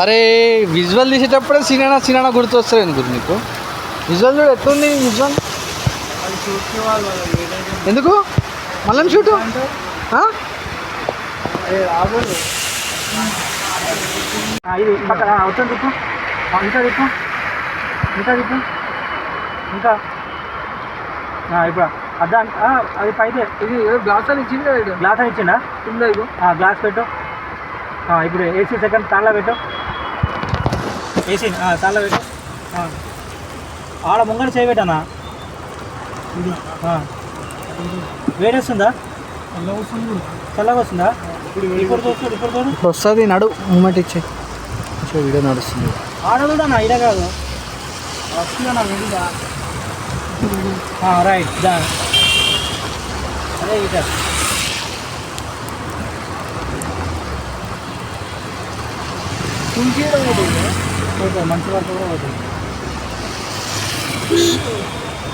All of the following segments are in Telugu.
అరే విజువల్ తీసేటప్పుడే సినిమా సినిమా గుర్తొస్తుంది ఎందుకు నీకు? విజువల్ చూడు ఎట్లుంది విజువల్ ఎందుకు? మళ్ళీ షూటు? అవుతుంది ఇంకా ఇంకా ఇంకా? ఆ, ఇప్పుడు అద్దా. ఆ, అది పైతే ఇది గ్లాస్ అని ఇచ్చింది కదా ఇది. గ్లాస్ అని ఇచ్చిండా? కింద ఇగో? ఆ, గ్లాస్ పెట్టు. ఆ, ఇప్పుడు ఏసీ సెకండ్ తాళ్ళ పెట్టు. ఏసీ ఆ, తాళ్ళ పెట్టు. ఆ. ఆడ ముంగడ చేయబెట్టానా ఇది. వేడేస్తుందా చల్లగా వస్తుందా ఇప్పుడు చూడు. వస్తుంది నడు. మూమెంట్ ఇచ్చే. వీడియో నడుస్తుంది. ఆడ కూడా నా ఇడ కాదు వస్తుందా వెళ్ళిదా రైట్ దా అదే ఇట ఓకే మంచి వరకు కూడా అవుతుంది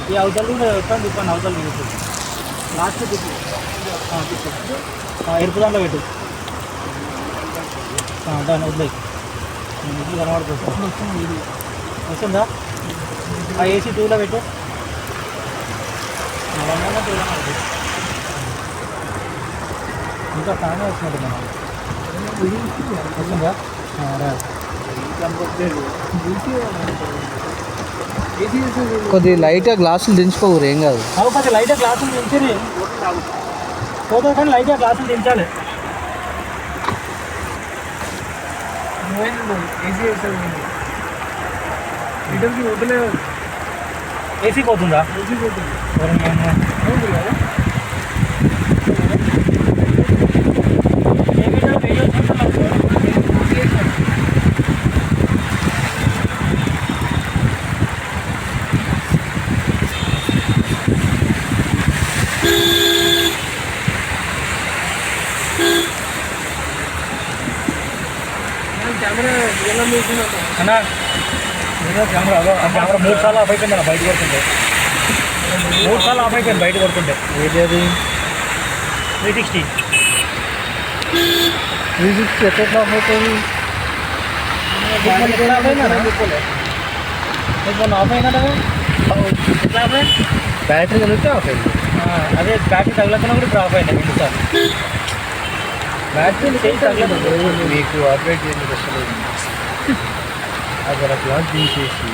ఈ అవతల కూడా వస్తాను తిప్పాను అవతలు తిప్పు లాస్ట్ ah, తిప్పు ah, ఎరుపు దాంట్లో పెట్టు. దాని దాన్ని వదిలేయి. కనబడుతుంది వస్తుందా? ఆ ఏసీ టూలో పెట్టు ఆ, వన్ వన్ టూలో కనబడుతుంది. ఇంకా ఫ్యాన్ వస్తున్నట్టు మనం వస్తుందా కొద్ది లైట్గా గ్లాసులు దించుకోరు ఏం కాదు అవి కొంచెం లైట్గా గ్లాసులు దించి ఫోటో కానీ లైట్గా గ్లాసులు దించాలి AC AC 버든가. AC 버든. 그러면은. Kanan. Camera ఆ కెమెరా మూడు సార్లు ఆఫ్ అయిపోయింది బయట కొడుతుంటే. మూడు సార్లు ఆఫ్ అయిపోయింది బయట కొడుతుంటే. ఏది అది త్రీ సిక్స్టీ త్రీ సిక్స్టీ ఎట్లా ఆఫ్ అవుతుంది ఆఫ్ అయినట్టు? ఎట్లా ఆఫ్ అయ్యింది? బ్యాటరీ కలిగితే ఆఫ్ అయింది అదే బ్యాటరీ తగలకుండా కూడా డ్రాప్ అయింది రెండు సార్లు. బ్యాటరీ. మీకు ఆపరేట్ చేయడానికి వస్తలేదు అక్కడ గ్లాస్ దించేసి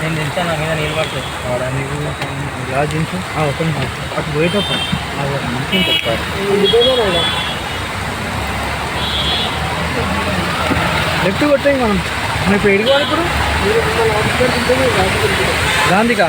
నేను దించాను నా మీద నీళ్ళు పడుతుంది ఆడ నీకు గ్లాస్ దించు. ఒక అటు పోయేటప్పుడు అది మంచి చెప్తారు లెఫ్ట్ కొట్టాయి మనం. మనం ఇప్పుడు ఎడిగి ఇప్పుడు? గాంధీకా?